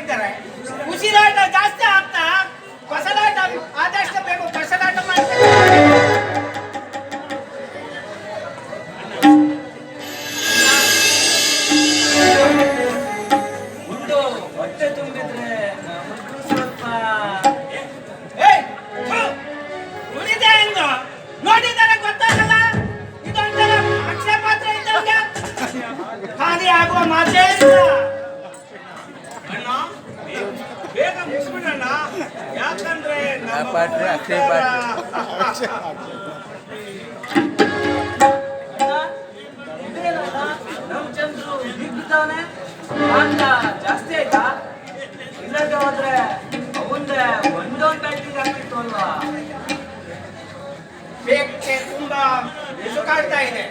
ಇದ್ದಾರೆ ಉಸಿರಾಟ ಜಾಸ್ತಿ ಆಗ್ತಾ ಹೊಸದಾಟ ಆದಷ್ಟು ಬೇಕು ಹೊಸದಾಟ ಮಾಡ್ತಾರೆ. ತುಂಬಿದ್ರೆ ನೋಡಿದರೆ ಗೊತ್ತಾಗಲ್ಲ. ಮಾತೇ ಇಲ್ಲ. ಪಾಟ್ರಿ, ಅಕ್ಷಯ್ ಪಾಟ್ರಿ. ಜಾಸ್ತಿ ಆಯ್ತಾ? ಇಲ್ಲದೆ ಹೋದ್ರೆ ಮುಂದೆ ಒಂದೊಂದು ಬ್ಯಾಟ್ರಿಗೆ ಆಗ್ತಿತ್ತು ಅಲ್ವಾ? ಬೇಕೆ ತುಂಬಾ ಕಾಡ್ತಾ ಇದೆ.